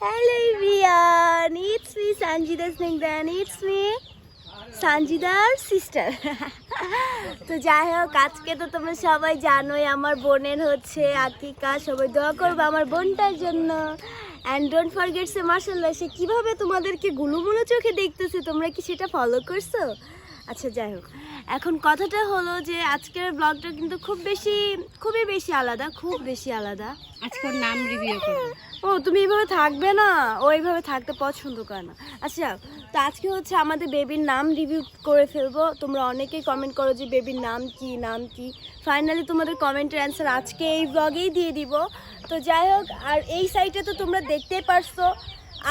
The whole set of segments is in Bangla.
Hello everyone, it's me Sanjida Snigdhan, it's me সঞ্জিদার সিস্টার তো যাই হোক আজকে তো তোমরা সবাই জানোই আমার বোনের হচ্ছে আকিকা সবাই দোয়া করব আমার বোনটার জন্য। অ্যান্ড ডোন্ট ফরগেট সে মার্শাল্লাহ সে কীভাবে তোমাদেরকে গুলুমুলো চোখে দেখতেছে? তোমরা কি সেটা ফলো করছ? আচ্ছা যাই হোক। এখন কথাটা হলো যে আজকের ব্লগটা কিন্তু খুব বেশি খুবই বেশি আলাদা খুব বেশি আলাদা। আজকের নাম রিভিউ করব। ও তুমি এইভাবে থাকবে না? ও এইভাবে থাকতে পছন্দ করে না। আচ্ছা তো আজকে হচ্ছে আমাদের বেবির নাম রিভিউ করে ফেলব। তোমরা অনেকেই কমেন্ট করো যে বেবির নাম কি নাম কি। ফাইনালি তোমাদের কমেন্টের অ্যান্সার আজকে এই ব্লগেই দিয়ে দিব। তো যাই হোক আর এই সাইটে তো তোমরা দেখতেই পারছ।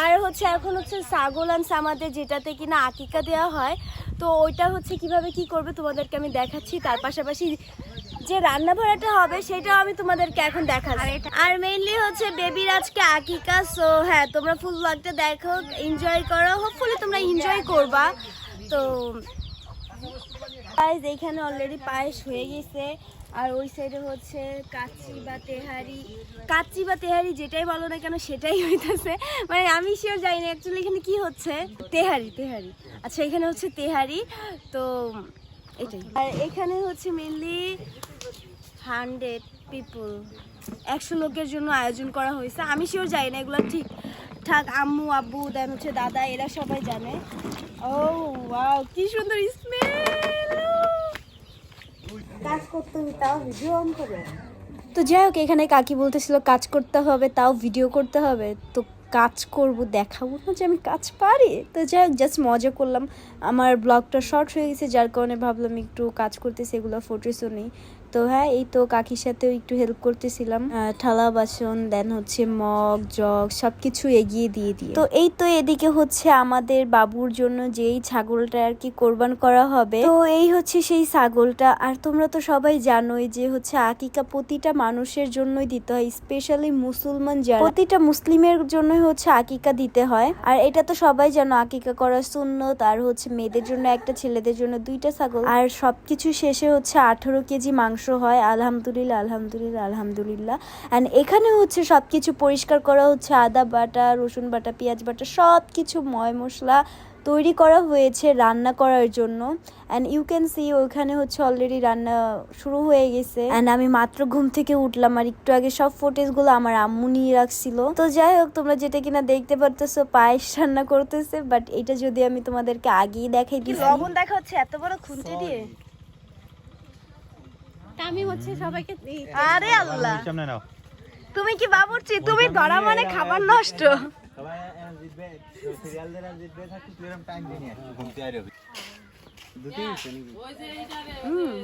আর হচ্ছে এখন হচ্ছে ছাগল আনছে আমাদের যেটাতে কিনা আকিকা দেওয়া হয় তো ওইটা হচ্ছে কীভাবে কি করবে তোমাদেরকে আমি দেখাচ্ছি। তার পাশাপাশি যে রান্না ভাড়াটা হবে সেটাও আমি তোমাদেরকে এখন দেখাচ্ছি। আর মেইনলি হচ্ছে বেবির আজকে আকিকা সো হ্যাঁ তোমরা ফুল ব্লগটা দেখো এনজয় করো। হোপফুলি তোমরা এনজয় করবা। তো গাইজ এইখানে অলরেডি পায়েস হয়ে গেছে। আর ওই সাইডে হচ্ছে কাচ্চি বা তেহারি। কাচ্চি বা তেহারি যেটাই বলো না কেন, সেটাই হইতেছে। মানে আমি শিওর জানি না অ্যাকচুয়ালি এখানে কি হচ্ছে? তেহারি তেহারি। আচ্ছা এখানে হচ্ছে তেহারি। তো, এটাই। আর এখানে হচ্ছে মেনলি হান্ড্রেড পিপল একশো লোকের জন্য আয়োজন করা হয়েছে। আমি শিওর জানি না, এগুলো ঠিক ঠাক আম্মু, আব্বু, দেন হচ্ছে দাদা, এরা সবাই জানে। ও ওয়াও কি সুন্দর স্মেল তো যাই হোক, এখানে কাকি বলতেছিল, কাজ করতে হবে, তাও ভিডিও করতে হবে। তো কাজ করব, দেখাবো না যে আমি কাজ পারি। তো যাই হোক জাস্ট মজা করলাম। আমার ব্লগটা শর্ট হয়ে গেছে, যার কারণে ভাবলাম একটু কাজ করতে, সেগুলো ফটোসও নেই। তো হ্যাঁ এই তো কাকির সাথেও একটু হেল্প করতেছিলাম। থালা, বাসন দেন হচ্ছে মগ, জগ সব কিছু এগিয়ে দিয়ে দিয়ে। তো এই তো এদিকে হচ্ছে আমাদের বাবুর জন্য যেই ছাগলটা আর কি কোরবান করা হবে। তো এই হচ্ছে সেই ছাগলটা। আর তোমরা তো সবাই জানোই যে হচ্ছে আকিকা প্রতিটা মানুষের জন্যই দিতে হয় স্পেশালি মুসলমান যারা। প্রতিটা মুসলিমের জন্যই হচ্ছে আকিকা দিতে হয়। আর এটা তো সবাই জানো, আকিকা করা সুন্নত। আর হচ্ছে মেয়েদের জন্য একটা, ছেলেদের জন্য দুইটা ছাগল। আর সবকিছু শেষে হচ্ছে আঠারো কেজি মাংস হয় আলহামদুলিল্লাহ আলহামদুলিল্লাহ আলহামদুলিল্লাহ। অ্যান্ড এখানে হচ্ছে সবকিছু পরিষ্কার করা হচ্ছে আদা বাটা রসুন বাটা পেঁয়াজ বাটা সব কিছু ময় মশলা তৈরি করা হয়েছে রান্না করার জন্য। অ্যান্ড ইউ ক্যান সি ওইখানে হচ্ছে অলরেডি রান্না শুরু হয়ে গেছে। অ্যান্ড আমি মাত্র ঘুম থেকে উঠলাম আর একটু আগে সব ফুটেজগুলো আমার আম্মু নিয়ে রাখছিল। তো যাই হোক তোমরা যেটা কিনা দেখতে পারতেছো পায়েস রান্না করতেছে বাট এটা যদি আমি তোমাদেরকে আগেই দেখাই দিই। লবণ দেখা হচ্ছে এত বড় খুন্তি দিয়ে। আমি হচ্ছে সবাইকে আরে আল্লাহ সামনে নাও তুমি কি বাবুর্চি তুমি ধরা মানে খাবার নষ্ট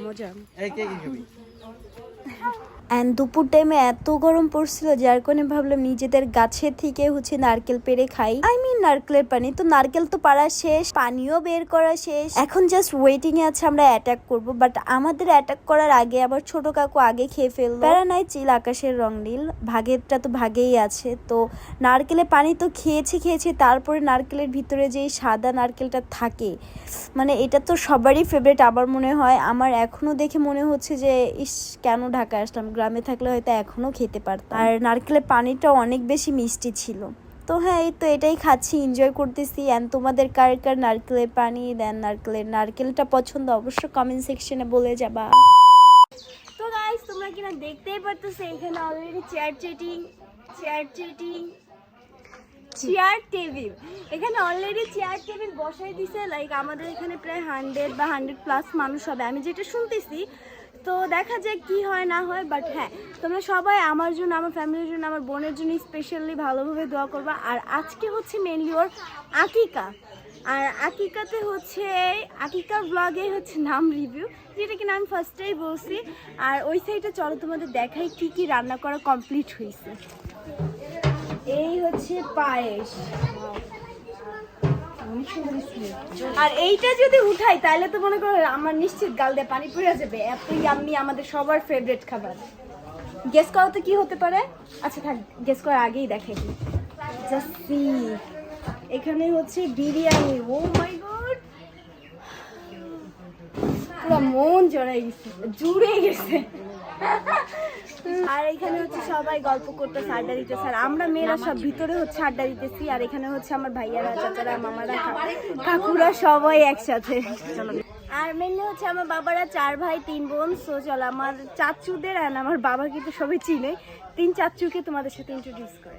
মজা এই কে কি খাবি অ্যান্ড দুপুর টাইমে এত গরম পড়ছিল যার কারণে ভাবলাম নিজেদের গাছে থেকে হচ্ছে নারকেল পেড়ে খাই। আই মিন নারকেলের পানি। তো নারকেল তো পাড়া শেষ, পানিও বের করা শেষ। এখন জাস্ট ওয়েটিং এ আছে আমরা অ্যাটাক করব বাট আমাদের অ্যাটাক করার আগে আবার ছোট কাকু আগে খেয়ে ফেলল। প্যারা নাই, চিল আকাশের রং নীল। ভাগেরটা তো ভাগেই আছে। তো নারকেলের পানি তো খেয়েছে খেয়েছে। তারপরে নারকেলের ভিতরে যে সাদা নারকেলটা থাকে মানে এটা তো সবারই ফেভারিট আমার মনে হয়। আমার এখনও দেখে মনে হচ্ছে যে, ইস কেন ঢাকা আসলাম? গ্রামে থাকলে হয়তো এখনও খেতে পারতাম। আর নারকেলের পানিটা অনেক বেশি মিষ্টি ছিল। তো হ্যাঁ এই তো এটাই খাচ্ছি এনজয় করতেছি। অ্যান্ড তোমাদের কার কার নারকেলের পানি দেন নারকেলের? নারকেলটা পছন্দ অবশ্য কমেন্ট সেকশনে বলে যাবা। তো গাইস তোমরা কিনা দেখতেই পারতেছো, এখানে already chair chatting chair chatting chair table এখানে অলরেডি চেয়ার টেবিল বসাই দিছে লাইক আমাদের এখানে প্রায় হান্ড্রেড বা হান্ড্রেড প্লাস মানুষ হবে। আমি যেটা শুনতেছি তো দেখা যাক কি হয়, না হয় বাট হ্যাঁ তোমরা সবাই আমার জন্য, আমার ফ্যামিলির জন্য, আমার বোনের জন্য স্পেশালি ভালোভাবে দোয়া করবা। আর আজকে হচ্ছে মেনলি ওর আকিকা। আর আকিকাতে হচ্ছে, আকিকার ব্লগে হচ্ছে নাম রিভিউ যেটা কিনা আমি ফার্স্টেই বলছি। আর ওই সাইডে চলো, তোমাদের দেখাই কি কি রান্না করা কমপ্লিট হয়েছে এই হচ্ছে পায়েস। আর এইটা যদি উঠাই, তাহলে তো মনে করো আমার নিশ্চিত গাল দিয়ে পানি পড়ে যাবে। এতই আমি আমাদের সবার ফেভারিট খাবার। গেস করো তো কি হতে পারে? আচ্ছা থাক গেস করার আগেই দেখে এখানে হচ্ছে বিরিয়ানি। ও মাই গড পুরো মন জড়াই গেছে, জুড়ে গেছে। আর এখানে হচ্ছে সবাই গল্প করতেছে আড্ডা দিতেছে। আর আমরা মেয়েরা সব ভিতরে হচ্ছে আড্ডা দিতেছি আর এখানে হচ্ছে আমার ভাইয়ারা চাচারা মামারা কা- কাকুরা সবাই একসাথে। আর মেনলি হচ্ছে আমার বাবারা চার ভাই তিন বোন। সো চলো আমার চাচুদের আর আমার বাবা কিন্তু সবাই চিনে। তিন চাচুকে তোমাদের সাথে ইন্ট্রোডিউস করে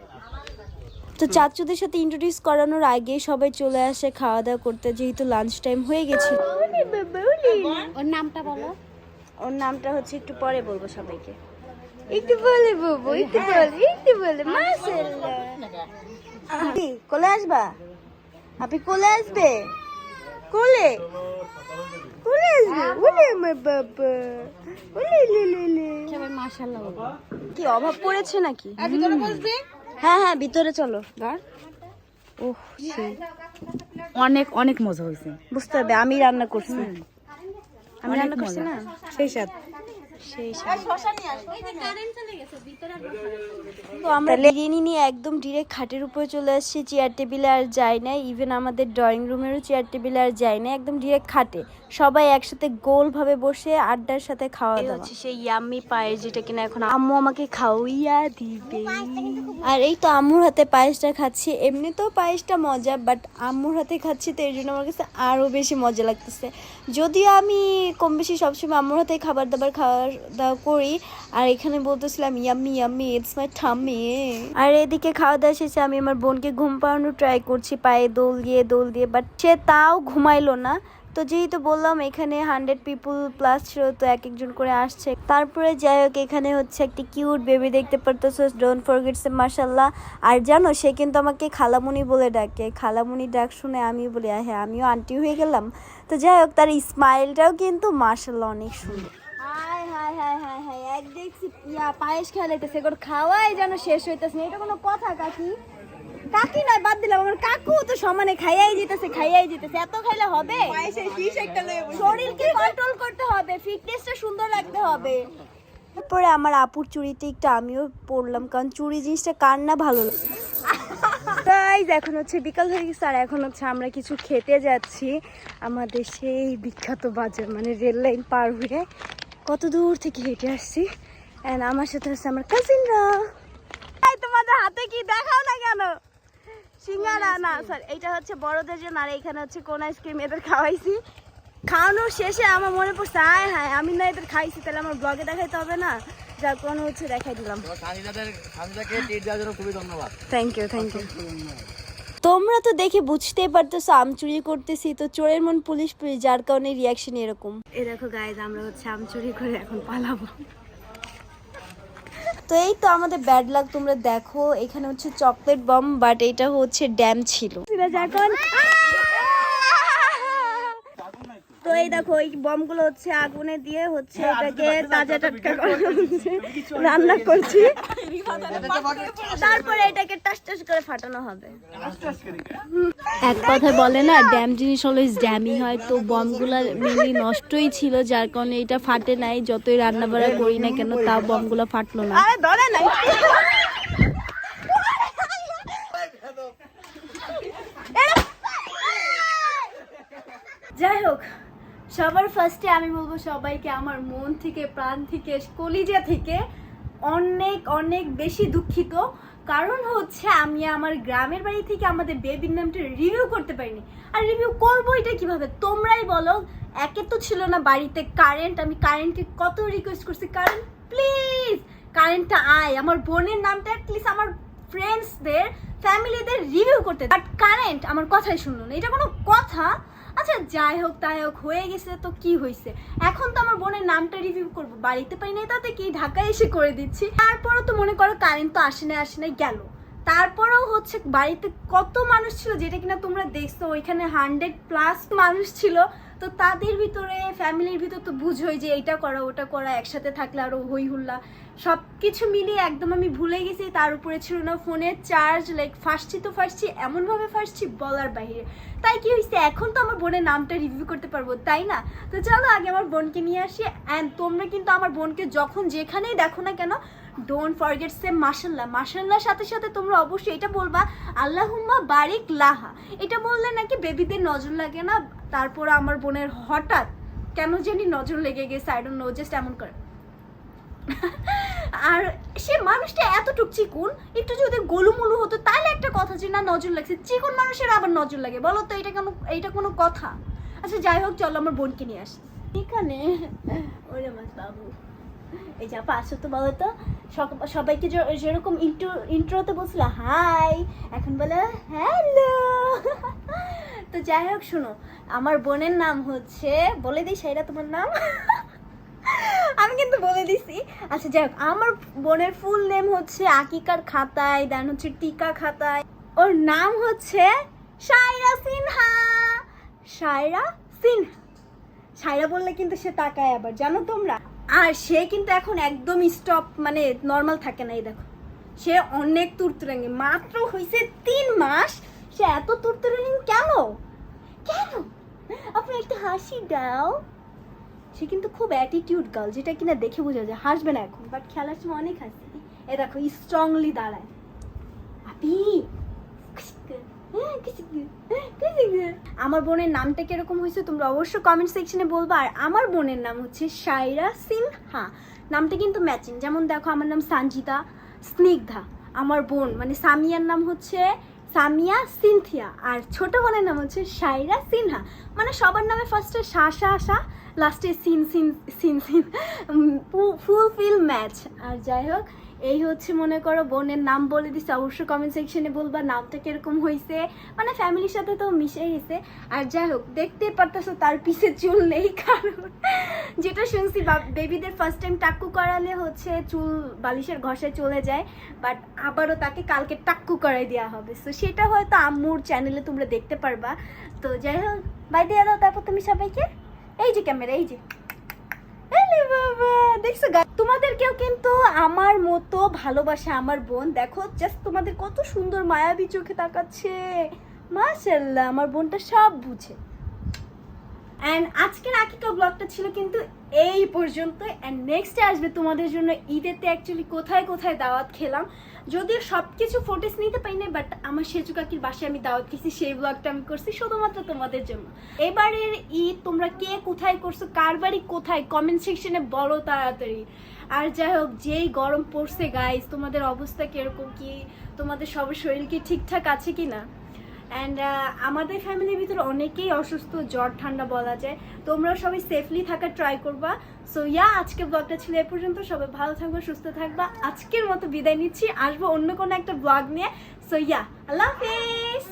তো চাচুদের সাথে ইন্ট্রোডিউস করানোর আগে সবাই চলে আসে খাওয়া দাওয়া করতে যেহেতু লাঞ্চ টাইম হয়ে গেছে। ওর নামটা বলো। ওর নামটা হচ্ছে একটু পরে বলব সবাইকে। একটু বলে বলব একটু বলে একটু বলে মাশাআল্লাহ কি, কোলে আসবা আপনি কোলে আসবে কোলে কোলে আসবে ওলে আমার বাবা ওলে লে লে লে সবাই মাশাআল্লাহ কি অভাব পড়েছে নাকি? হ্যাঁ হ্যাঁ ভিতরে চলো। ওহ সেই অনেক অনেক মজা হয়েছে। বুঝতে হবে আমি রান্না করছি। আমি রান্না করছি না? সেই সাথে সেই তো আমরা বিরিয়ানি নিয়ে একদম ডিরেক্ট খাটের উপরে চলে আসছি চেয়ার টেবিলে আর যাই না ইভেন আমাদের ড্রয়িং রুমেরও চেয়ার টেবিলে আর যাই না একদম ডিরেক্ট খাটে। সবাই একসাথে গোল ভাবে বসে আড্ডার সাথে খাওয়া দাওয়া। হচ্ছে সেই ইয়াম্মি পায়েস যেটা কিনা এখন আম্মু আমাকে খাওয়াইয়া দিবে। আর এই তো আম্মুর হাতে পায়েসটা খাচ্ছি এমনিতেও পায়েসটা মজা বাট আম্মুর হাতে খাচ্ছি তো এর জন্য আমার কাছে আরও বেশি মজা লাগতেছে। যদিও আমি কম বেশি সবসময় আম্মুর হাতে খাবার দাবার খাওয়া দাওয়া করি। আর এখানে বলতেছিলাম ইয়াম্মি ইয়াম্মি ইটস মাই ঠাম্মি আর এদিকে খাওয়া দাওয়া শেষে আমি আমার বোনকে ঘুম পাড়ানোর ট্রাই করছি পায়ে দোল দিয়ে দোল দিয়ে বাট সে তাও ঘুমাইলো না। তো যেহেতু বললাম এখানে হান্ড্রেড পিপুল প্লাস ছিল তো এক একজন করে আসছে। তারপরে যাই হোক এখানে হচ্ছে একটি কিউট বেবি দেখতে পারতেছো ডোন্ট ফরগেট সে মার্শাল্লাহ আর জানো সে কিন্তু আমাকে খালামুনি বলে ডাকে। খালামুনি ডাক শুনে আমি বলি "আহ, হ্যাঁ আমিও আন্টি হয়ে গেলাম। তো যাই হোক তার স্মাইলটাও কিন্তু মার্শাল্লাহ অনেক সুন্দর। Hi hi hi hi hi এক দেখছি ইয়া পায়েস খেলাইতেছে এগুলো খাওয়াই যেন শেষ হইতেছে না। এটা কোনো কথা কাকি? কাকি নয় বাদ দিলাম আমার কাকু তো সমানে খাইয়াই যেতেছে খাইয়াই যেতেছে এত খাইলে হবে? শরীরকে কন্ট্রোল করতে হবে ফিটনেসটা সুন্দর রাখতে হবে। তারপরে আমার আপুর চুড়িতে একটু আমিও পড়লাম কারণ চুরি জিনিসটা কার না ভালো লাগে। তাই এখন হচ্ছে বিকাল হয়ে গেছে আর এখন হচ্ছে আমরা কিছু খেতে যাচ্ছি। আমাদের সেই বিখ্যাত বাজার মানে রেল লাইন পার হয়ে কত দূর থেকে হেঁটে আসছি। অ্যান্ড আমার সাথে হচ্ছে আমার কাজিনরা তোমাদের হাতে কি দেখাও না কেন? সিঙ্গারা না স্যার এইটা হচ্ছে বড়দের জন্য আর এখানে হচ্ছে কোন আইসক্রিম এদের খাওয়াইছি। খাওয়ানোর শেষে আমার মনে পড়ছে আয় হায় আমি না এদের খাইছি তাহলে আমার ব্লগে দেখাইতে হবে না? যার কোনো হচ্ছে দেখাই দিলাম। থ্যাংক ইউ থ্যাংক ইউ তোমরা তো দেখে বুঝতেই পারতেছো আম চুরি করতেছি। তো চোরের মন পুলিশ পুলিশ যার কারণে রিয়াকশন এরকম। এ দেখো গাইজ আমরা হচ্ছে আম চুরি করে এখন পালাবো। তো এই তো আমাদের ব্যাড লাগ তোমরা দেখো এখানে হচ্ছে চকলেট বম বাট এটা হচ্ছে ড্যাম ছিল। এখন। তো এই দেখো এই বমগুলো হচ্ছে আগুনে দিয়ে হচ্ছে এটাকে তাজা টাটকা করা হচ্ছে। রান্না করছি। তারপরে এটাকে টাস টাস করে ফাটানো হবে। এক কথায় বলে না ড্যাম জিনিস অলওয়েজ ড্যামই হয় তো বমগুলা মেনলি নষ্টই ছিল যার কারণে এটা ফাটে নাই যতই রান্না বাড়া করি না কেন তাও বমগুলা ফাটলো না। আরে ধরে নাই। যাই হোক সবার ফার্স্টে আমি বলব সবাইকে আমার মন থেকে প্রাণ থেকে কলিজা থেকে অনেক অনেক বেশি দুঃখিত। কারণ হচ্ছে আমি আমার গ্রামের বাড়ি থেকে আমাদের বেবির নামটা রিভিউ করতে পারিনি। আর রিভিউ করব এটা কীভাবে? তোমরাই বলো। একে তো ছিল না বাড়িতে কারেন্ট আমি কারেন্টকে কত রিকোয়েস্ট করছি? কারেন্ট প্লিজ কারেন্টটা আয়। আমার বোনের নামটা অ্যাটলিস্ট আমার ফ্রেন্ডসদের ফ্যামিলিদের রিভিউ করতে বাট কারেন্ট আমার কথাই শুনলো না এটা কোনো কথা আচ্ছা যাই হোক, তাই হোক, হয়ে গেছে তো কি হয়েছে এখন তো আমার বোনের নামটা রিভিউ করব। বাড়িতে পাই নাই তাতে কি? ঢাকায় এসে করে দিচ্ছি। তারপরও তো মনে করো কারেন্ট তো আসে না আসে না গেল। তারপরেও হচ্ছে বাড়িতে কত মানুষ ছিল যেটা কিনা তোমরা দেখছ, ওইখানে হান্ড্রেড প্লাস মানুষ ছিল। তো তাদের ভিতরে, ফ্যামিলির ভিতর তো বুঝোই যে এইটা করা, ওটা করা, একসাথে থাকলে আরও হই হুল্লা সব কিছু মিলিয়ে একদম আমি ভুলে গেছি, তার উপরে ছিল না ফোনের চার্জ লাইক ফাঁসছি তো ফাঁসছি, এমনভাবে ফাঁসছি বলার বাইরে তাই কি হয়েছে এখন তো আমার বোনের নামটা রিভিউ করতে পারব, তাই না? তো চলো আগে আমার বোনকে নিয়ে আসি অ্যান্ড তোমরা কিন্তু আমার বোনকে যখন যেখানেই দেখো না কেন ডোন্ট ফরগেট সে মাসাল্লাহ মাসাল্লাহর সাথে সাথে তোমরা অবশ্যই এটা বলবা, আল্লাহুম্মা বারিক লাহা। এটা বললে নাকি বেবিদের নজর লাগে না? তারপর আমার বোনের হঠাৎ কেন জানি নজর লেগে গেছে আই ডোন্ট নো জাস্ট এমন করে। আর সে মানুষটা এতটুক চিকুন, একটু যদি গোলুমুলু হতো তাহলে একটা কথা যে, না, নজর লাগছে। চিকুন মানুষের আবার নজর লাগে, বলো তো, এটা কেন, এটা কোনো কথা? আচ্ছা যাই হোক, চলো আমার বোনকে নিয়ে আসি। এখানে, ওরে মাছ বাবু। এই যা পাঁচশো তো বলো তো? সবাইকে যেরকম ইন্ট্রো ইন্ট্রোতে বলছিল হাই এখন বলে হ্যালো তো যাই হোক, শোনো, আমার বোনের নাম হচ্ছে, বলে দিই সেটা তোমার নাম? আমি কিন্তু বলে দিছি। আচ্ছা যাই হোক, আমার বোনের ফুল নেম হচ্ছে আকিকার খাতায় দেন হচ্ছে টিকা খাতায়। ওর নাম হচ্ছে সায়রা সিনহা। সায়রা সিনহা। সায়রা বললে কিন্তু সে তাকায় আবার, জানো তোমরা? আর সে কিন্তু এখন একদম স্টপ মানে নর্মাল থাকে না, এই দেখো। সে অনেক তুরতুরাঙ্গি, মাত্র হয়েছে তিন মাস সে এত তুরতুরাঙ্গি কেন? কেন? আপনি একটা হাসি দাও। সে কিন্তু খুব অ্যাটিটিউড গার্ল যেটা কিনা দেখে বোঝা যায়, হাসবে না এখন বাট খেলার সময় অনেক হাসি। এ দেখো স্ট্রংলি দাঁড়ায়। আপি আমার বোনের নামটা কীরকম হয়েছে তোমরা অবশ্যই কমেন্ট সেকশনে বলবা। আর আমার বোনের নাম হচ্ছে সাইরা সিনহা। নামটা কিন্তু ম্যাচিং যেমন দেখো, আমার নাম সানজিদা, স্নিগ্ধা। আমার বোন মানে সামিয়ার নাম হচ্ছে সামিয়া সিনথিয়া, আর ছোট বোনের নাম হচ্ছে সাইরা সিনহা। মানে সবার নামে ফার্স্টে সা সা সা লাস্টে scene scene scene scene fulfil match আর যাই হোক এই হচ্ছে, মনে করো, বোনের নাম বলে দিচ্ছে অবশ্যই কমেন্ট সেকশনে বলবা নামটা কীরকম হয়েছে মানে ফ্যামিলির সাথে তো মিশে গেছে। আর যাই হোক দেখতে পারতেছো তার পিছে চুল নেই, কারণ যেটা শুনছি বেবিদের ফার্স্ট টাইম টাক্কু করালে হচ্ছে চুল বালিশের ঘষে চলে যায় বাট আবারও তাকে কালকে টাক্কু করাই দেওয়া হবে। সো সেটা হয়তো আম্মুর চ্যানেলে তোমরা দেখতে পারবা। তো যাই হোক বাই দিয়ে দাও, তারপর তুমি সবাইকে। এই যে ক্যামেরা এই যে। দেখছ তোমাদের তোমাদেরকেও কিন্তু আমার মতো ভালোবাসে আমার বোন, দেখো জাস্ট তোমাদের কত সুন্দর মায়াবী চোখে তাকাচ্ছে। মাশাল্লাহ আমার বোনটা সব বুঝে। অ্যান্ড আজকের আকিকা ব্লগটা ছিল কিন্তু এই পর্যন্ত অ্যান্ড নেক্সটে আসবে তোমাদের জন্য ঈদেতে অ্যাকচুয়ালি কোথায় কোথায় দাওয়াত খেলাম। যদিও সব কিছু ফুটেজ নিতে পারি না বাট আমার সেচু কাকির বাসায় আমি দাওয়াত খেয়েছি, সেই ব্লগটা আমি করছি শুধুমাত্র তোমাদের জন্য। এবারের ঈদ তোমরা কে কোথায় করছ, কার বাড়ি কোথায় কমেন্ট সেকশনে বলো তাড়াতাড়ি। আর যাই হোক, যেই গরম পড়ছে গাইজ তোমাদের অবস্থা কীরকম কি? তোমাদের সবার শরীর কি ঠিকঠাক আছে কি না অ্যান্ড আমাদের ফ্যামিলির ভিতরে অনেকেই অসুস্থ, জ্বর, ঠান্ডা বলা যায়। তোমরা সবাই সেফলি থাকার ট্রাই করবা। সো ইয়া আজকে ব্লগটা ছিল এ পর্যন্ত। সবাই ভালো থাকবা, সুস্থ থাকবা। আজকের মতো বিদায় নিচ্ছি। আসব অন্য কোনো একটা ব্লগ নিয়ে। সো ইয়া আল্লাহ হাফেজ!